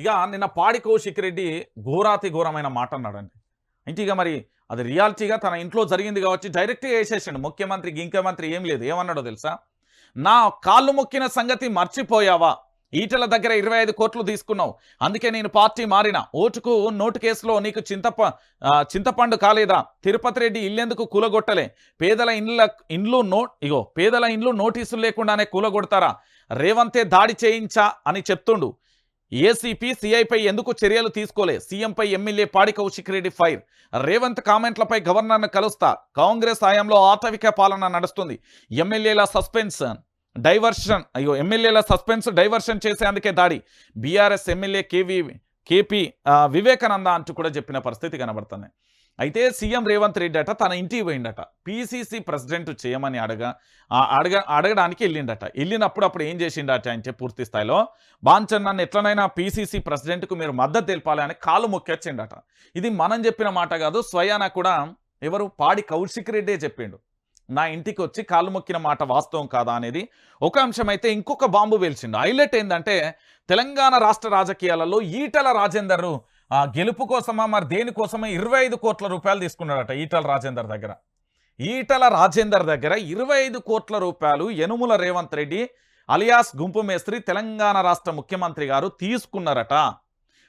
ఇక నిన్న పాడి కౌశిక్ రెడ్డి ఘోరాతి ఘోరమైన మాట అన్నాడండి. అంటే ఇక మరి అది రియాలిటీగా తన ఇంట్లో జరిగింది కావచ్చు డైరెక్ట్గా వేసేసాడు. ముఖ్యమంత్రి ఇంకెమంత్రి ఏం లేదు. ఏమన్నాడో తెలుసా? నా కాళ్ళు మొక్కిన సంగతి మర్చిపోయావా? ఈటల దగ్గర ఇరవై ఐదు కోట్లు తీసుకున్నావు. అందుకే నేను పార్టీ మారిన. ఓటుకు నోటు కేసులో నీకు చింతప చింతపండు కాలేదా? తిరుపతి రెడ్డి ఇల్లెందుకు కూలగొట్టలే? పేదల ఇండ్ల ఇండ్లు నో ఇగో పేదల ఇండ్లు నోటీసులు లేకుండానే కూలగొడతారా? రేవంతే దాడి చేయించా అని చెప్తుండు. ఏసీపీ సీఐపై ఎందుకు చర్యలు తీసుకోలే? సీఎంపై ఎమ్మెల్యే పాడి కౌశిక్ రెడ్డి ఫైర్. రేవంత్ కామెంట్లపై గవర్నర్ను కలుస్తా. కాంగ్రెస్ హయాంలో ఆటవిక పాలన నడుస్తుంది. ఎమ్మెల్యేల సస్పెన్స్ డైవర్షన్ అయ్యో ఎమ్మెల్యేల సస్పెన్స్ డైవర్షన్ చేసేందుకే దాడి. బీఆర్ఎస్ ఎమ్మెల్యే కేవీ కేపీ ఆ, వివేకానంద అంటూ కూడా చెప్పిన పరిస్థితి కనబడుతుంది. అయితే సీఎం రేవంత్ రెడ్డి అట తన ఇంటికి పోయిండట. పీసీసీ ప్రెసిడెంట్ చేయమని అడగ అడగ అడగడానికి వెళ్ళిండట. వెళ్ళినప్పుడు అప్పుడు ఏం చేసిండట అంటే పూర్తి స్థాయిలో బాంచన్ నన్ను ఎట్లనైనా పీసీసీ ప్రెసిడెంట్కు మీరు మద్దతు తెలపాలి అని కాలు మొక్కొచ్చిండట. ఇది మనం చెప్పిన మాట కాదు స్వయాన కూడా ఎవరు? పాడి కౌశిక్ రెడ్డే చెప్పిండు. నా ఇంటికి వచ్చి కాలు మొక్కిన మాట వాస్తవం కాదా అనేది ఒక అంశం. అయితే ఇంకొక బాంబు వేల్చిండు హైలైట్ ఏంటంటే తెలంగాణ రాష్ట్ర రాజకీయాలలో ఈటల రాజేందర్ ఆ గెలుపు కోసమా? మరి దేనికోసమా? ఇరవై ఐదు కోట్ల రూపాయలు తీసుకున్నాడట ఈటల రాజేందర్ దగ్గర. ఈటల రాజేందర్ దగ్గర ఇరవై ఐదు కోట్ల రూపాయలు యనుముల రేవంత్ రెడ్డి అలియాస్ గుంపు మేస్త్రి తెలంగాణ రాష్ట్ర ముఖ్యమంత్రి గారు తీసుకున్నారట.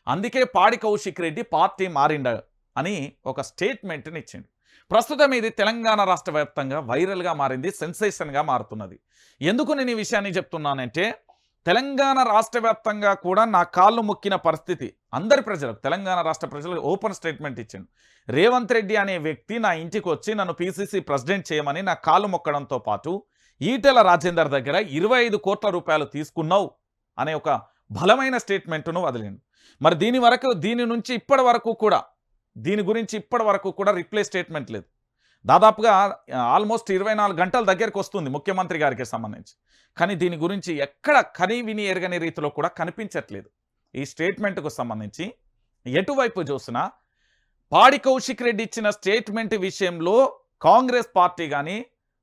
అందుకే పాడి కౌశిక్ రెడ్డి పార్టీ మారిండ అని ఒక స్టేట్మెంట్ని ఇచ్చిండు. ప్రస్తుతం ఇది తెలంగాణ రాష్ట్ర వ్యాప్తంగా వైరల్గా మారింది సెన్సేషన్గా మారుతున్నది. ఎందుకు నేను ఈ విషయాన్ని చెప్తున్నానంటే తెలంగాణ రాష్ట్ర వ్యాప్తంగా కూడా నా కాళ్ళు మొక్కిన పరిస్థితి. అందరి ప్రజలకు తెలంగాణ రాష్ట్ర ప్రజలకు ఓపెన్ స్టేట్మెంట్ ఇచ్చిండు. రేవంత్ రెడ్డి అనే వ్యక్తి నా ఇంటికి వచ్చి నన్ను పీసీసీ ప్రెసిడెంట్ చేయమని నా కాళ్ళు మొక్కడంతో పాటు ఈటెల రాజేందర్ దగ్గర ఇరవై ఐదు కోట్ల రూపాయలు తీసుకున్నావు అనే ఒక బలమైన స్టేట్మెంట్ను వదిలిండు. మరి దీని వరకు దీని నుంచి ఇప్పటి వరకు కూడా దీని గురించి ఇప్పటి వరకు కూడా రిప్లై స్టేట్మెంట్ లేదు. దాదాపుగా ఆల్మోస్ట్ ఇరవై నాలుగు గంటల దగ్గరికి వస్తుంది ముఖ్యమంత్రి గారికి సంబంధించి. కానీ దీని గురించి ఎక్కడ కని విని ఎరగని రీతిలో కూడా కనిపించట్లేదు. ఈ స్టేట్మెంట్కు సంబంధించి ఎటువైపు చూసినా పాడి కౌశిక్ రెడ్డి ఇచ్చిన స్టేట్మెంట్ విషయంలో కాంగ్రెస్ పార్టీ కానీ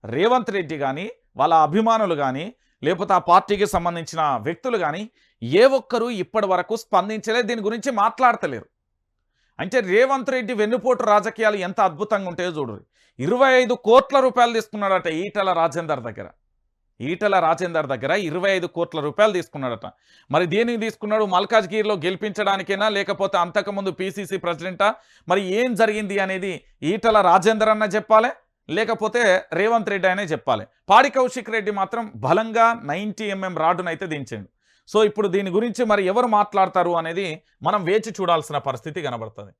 రేవంత్ రెడ్డి కానీ వాళ్ళ అభిమానులు కానీ లేకపోతే ఆ పార్టీకి సంబంధించిన వ్యక్తులు కానీ ఏ ఒక్కరూ ఇప్పటి వరకు స్పందించలేదు దీని గురించి మాట్లాడతలేరు. అంటే రేవంత్ రెడ్డి వెన్నుపోటు రాజకీయాలు ఎంత అద్భుతంగా ఉంటాయో చూడరు ఇరవై ఐదు కోట్ల రూపాయలు తీసుకున్నాడట ఈటల రాజేందర్ దగ్గర. ఈటల రాజేందర్ దగ్గర ఇరవై ఐదు కోట్ల రూపాయలు తీసుకున్నాడట. మరి దేనికి తీసుకున్నాడు? మల్కాజ్గిరిలో గెలిపించడానికైనా? లేకపోతే అంతకుముందు పీసీసీ ప్రెసిడెంటా? మరి ఏం జరిగింది అనేది ఈటల రాజేందర్ అన్న చెప్పాలి? లేకపోతే రేవంత్ రెడ్డి అనే చెప్పాలి? పాడి కౌశిక్ రెడ్డి మాత్రం బలంగా నైంటీ ఎంఎం రాడ్డునైతే దించాడు. సో ఇప్పుడు దీని గురించి మరి ఎవరు మాట్లాడతారు అనేది మనం వేచి చూడాల్సిన పరిస్థితి కనబడుతుంది.